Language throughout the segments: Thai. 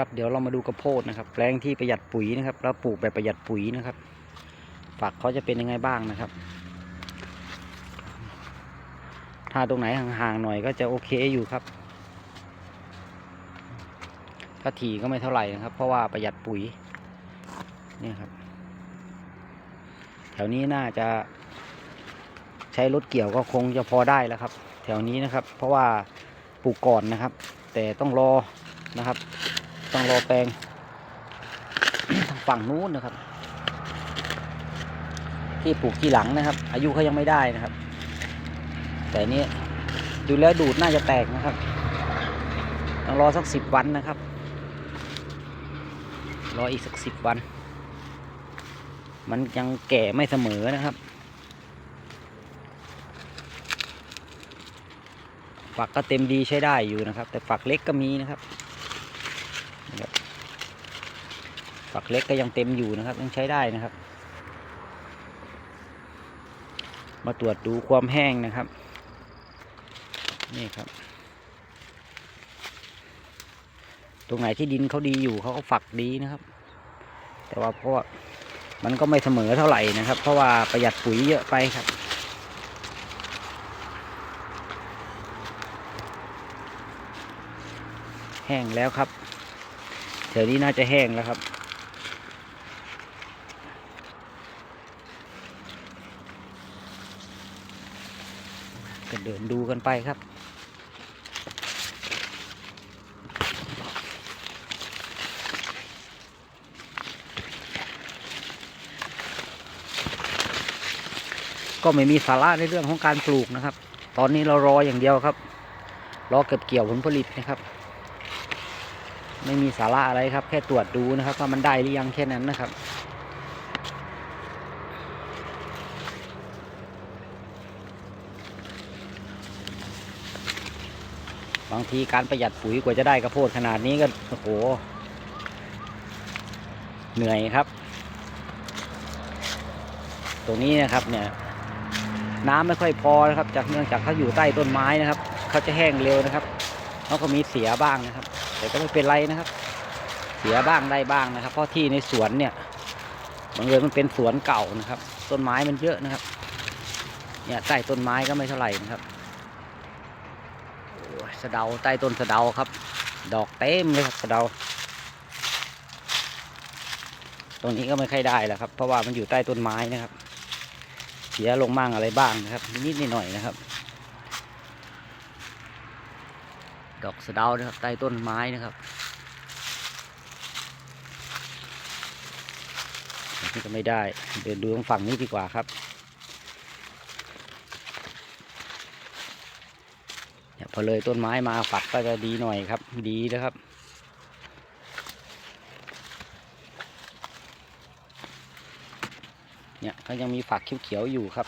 ครับเดี๋ยวเรามาดูกระโพดนะครับแปลงที่ประหยัดปุ๋ยนะครับแล้วปลูกแบบประหยัดปุ๋ยนะครับ ฝักเขาจะเป็นยังไงบ้างนะครับ ถ้าตรงไหนห่างๆหน่อยก็จะโอเคอยู่ครับ ถ้าถี่ก็ไม่เท่าไหร่นะครับ เพราะว่าประหยัดปุ๋ยเนี่ยครับ แถวนี้น่าจะใช้รถเกี่ยวก็คงจะพอได้แล้วครับ แถวนี้นะครับ เพราะว่าปลูกก่อนนะครับ แต่ต้องรอนะครับ ต้องรอแปลงทางฝั่งนู้นนะครับ ที่ปลูกที่หลังนะครับ อายุเขายังไม่ได้นะครับ แต่นี้ดูแล้วดูดน่าจะแตกนะครับ ต้องรอสักสิบวันนะครับ รออีกสักสิบวัน มันยังแก่ไม่เสมอนะครับฝักก็เต็มดีใช้ได้อยู่นะครับ แต่ฝักเล็กก็มีนะครับนะครับ ฝักเล็กก็ยังเต็มอยู่นะครับ ยังใช้ได้นะครับ มาตรวจดูความแห้งนะครับ นี่ครับ ตรงไหนที่ดินเขาดีอยู่เขาก็ฝักดีนะครับ แต่ว่าเพราะมันก็ไม่เสมอเท่าไหร่นะครับ เพราะว่าประหยัดปุ๋ยเยอะไปครับแห้งแล้วครับ เดี๋ยวนี้น่าจะแห้งแล้วครับ ก็เดินดูกันไปครับก็ไม่มีสาระในเรื่องของการปลูกนะครับ ตอนนี้เรารออย่างเดียวครับ รอเก็บเกี่ยวผลผลิตนะครับ ไม่มีสาระอะไรครับ แค่ตรวจดูนะครับว่ามันได้หรือยังแค่นั้นนะครับ บางทีการประหยัดปุ๋ยกว่าจะได้กระโพดขนาดนี้ก็โอ้โห เหนื่อยครับ ตรงนี้นะครับเนี่ยน้ำไม่ค่อยพอนะครับ จากเนื่องจากเขาอยู่ใต้ต้นไม้นะครับ เขาจะแห้งเร็วนะครับ เขาก็มีเสียบ้างนะครับ แต่ก็ไม่เป็นไรนะครับ เสียบ้างได้บ้างนะครับ เพราะที่ในสวนเนี่ยบังเอิญมันเป็นสวนเก่านะครับ ต้นไม้มันเยอะนะครับ เนี่ยใต้ต้นไม้ก็ไม่เท่าไหร่นะครับโอ้สะเดาใต้ต้นสะเดาครับ ดอกเต็มเลยครับสะเดา ตรงนี้ก็ไม่ค่อยได้แล้วครับ เพราะว่ามันอยู่ใต้ต้นไม้นะครับ เสียลงมั่งอะไรบ้างนะครับ นิดๆหน่อยๆนะครับ ดอกสะเดานะครับใต้ต้นไม้นะครับนี่ก็ไม่ได้เดินดูตรงฝั่งนี้ดีกว่าครับเนี่ยพอเลยต้นไม้มาฝักก็จะดีหน่อยครับ ดีนะครับเนี่ยเขายังมีฝักเขียวๆอยู่ครับ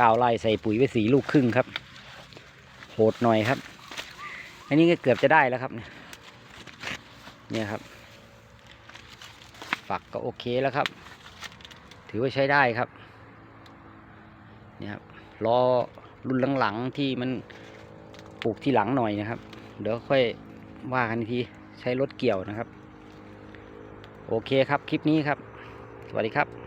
กาวไล่ใส่ปุ๋ยไปสีลูกครึ่งครับ โหดหน่อยครับ อันนี้ก็เกือบจะได้แล้วครับ เนี่ยครับ ฝักก็โอเคแล้วครับ ถือว่าใช้ได้ครับ เนี่ยครับรอรุ่นหลังๆที่มันปลูกที่หลังหน่อยนะครับ เดี๋ยวค่อยว่ากันทีใช้รถเกี่ยวนะครับ โอเคครับ คลิปนี้ครับ สวัสดีครับ